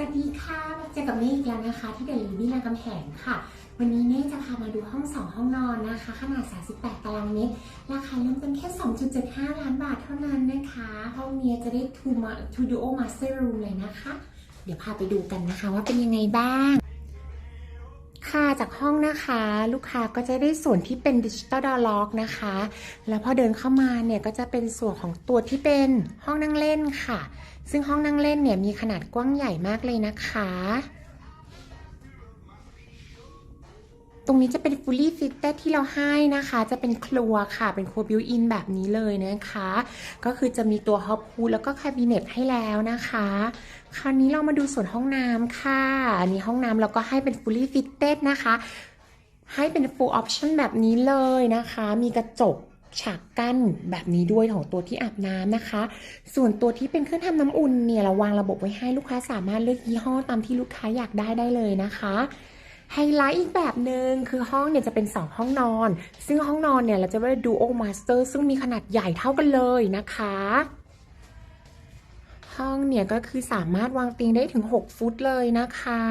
วัสดีค่ะเจอกับเมฆอีกแล้วนะคะ ที่เดลิวี่รากำแหงค่ะ วันนี้เนี่จะพามาดูห้อง 2 ห้องนอนนะคะ ขนาด 38 ตารางเมตร ราคาเริ่มต้นแค่ 2.75 ล้านบาทเท่านั้นนะคะ ห้องเนี้ยจะได้ทูมาทูดูโอมาสเตอร์รูมเลยนะคะ เดี๋ยวพาไปดูกันนะคะว่าเป็นยังไงบ้าง ค่าจากห้องนะคะ ลูกค้าก็จะได้ส่วนที่เป็นดิจิตอลดอล็อกนะคะ แล้วพอเดินเข้ามาเนี่ยก็จะเป็นส่วนของตัวที่เป็นห้องนั่งเล่นค่ะ ซึ่งห้องนั่งเล่นเนี่ยมีขนาดกว้างใหญ่มากเลยนะคะ ตรงนี้จะเป็น fully fitted ที่เราให้นะคะ จะเป็นครัวค่ะ เป็นครัวบิวอินแบบนี้เลยนะคะ ก็คือจะมีตัวฮอปพูแล้วก็คาบิเนตให้แล้วนะคะ คราวนี้เรามาดูส่วนห้องน้ำค่ะอันนี้ห้องน้ำเราก็ให้เป็น fully fitted นะคะ ให้เป็น full option แบบนี้เลยนะคะ มีกระจกฉากกั้นแบบนี้ด้วยของตัวที่อาบน้ำนะคะ ส่วนตัวที่เป็นเครื่องทำน้ำอุ่นเนี่ยเราวางระบบไว้ให้ลูกค้าสามารถเลือกยี่ห้อตามที่ลูกค้าอยากได้ได้เลยนะคะ ไฮไลท์อีกแบบหนึ่งคือห้องเนี่ยจะเป็น 2 ห้องนอน ซึ่งห้องนอนเนี่ยเราจะเรียกดูโอมาสเตอร์ซึ่งมีขนาดใหญ่เท่ากันเลยนะคะ ห้องเนี่ยก็คือสามารถวางเตียงได้ถึง 6 ฟุตเลยนะคะ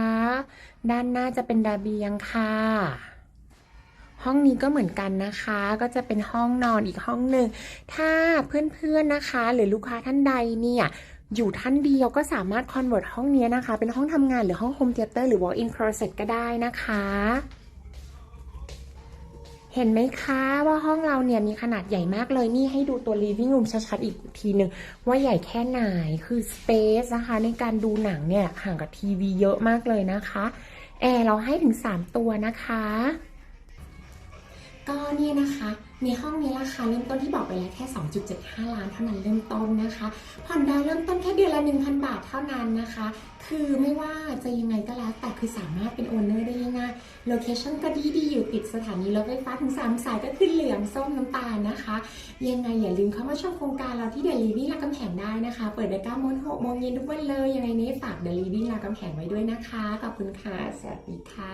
ด้านหน้าจะเป็นระเบียงค่ะ ห้องนี้ก็เหมือนกันนะคะ ก็จะเป็นห้องนอนอีกห้องหนึ่ง ถ้าเพื่อนๆนะคะ หรือลูกค้าท่านใดเนี่ยอยู่ท่านเดียวก็สามารถคอนเวิร์ตห้องนี้นะคะ เป็นห้องทำงานหรือห้องโฮมเทเตอร์หรือ walk-in closet ก็ได้นะคะ เห็นไหมคะว่าห้องเราเนี่ยมีขนาดใหญ่มากเลยนี่ให้ดูตัว living room ชัดๆอีกทีหนึ่งว่าใหญ่แค่ไหนคือ space นะคะ ในการดูหนังเนี่ยห่างกับทีวีเยอะมากเลยนะคะ แอร์เราให้ถึง 3 ตัวนะคะ ก็เนี่ยนะคะในห้องนี้ราคาเริ่มต้นที่บอกไปแล้วแค่ 2.75 ล้านเท่านั้นเริ่มต้นนะคะผ่อนดาวเริ่มต้นแค่เดือนละ 1,000 บาทเท่านั้นนะคะ คือไม่ว่าจะยังไงก็แล้วแต่คือสามารถเป็นโอนเนอร์ได้ง่ายโลเคชั่นก็ดีดีอยู่ติดสถานีรถไฟฟ้าถึง 3 สายก็คือเหลืองส้มน้ำตาลนะคะ ยังไงอย่าลืมเข้ามาชมโครงการเราที่เดลีวิ่งรามคำแหงได้นะคะ เปิดได้9โมง6โมงเย็นทุกวันเลยยังไงนี้ฝากเดลีวิ่งรามคำแหงไว้ด้วยนะคะขอบคุณค่ะสวัสดีค่ะ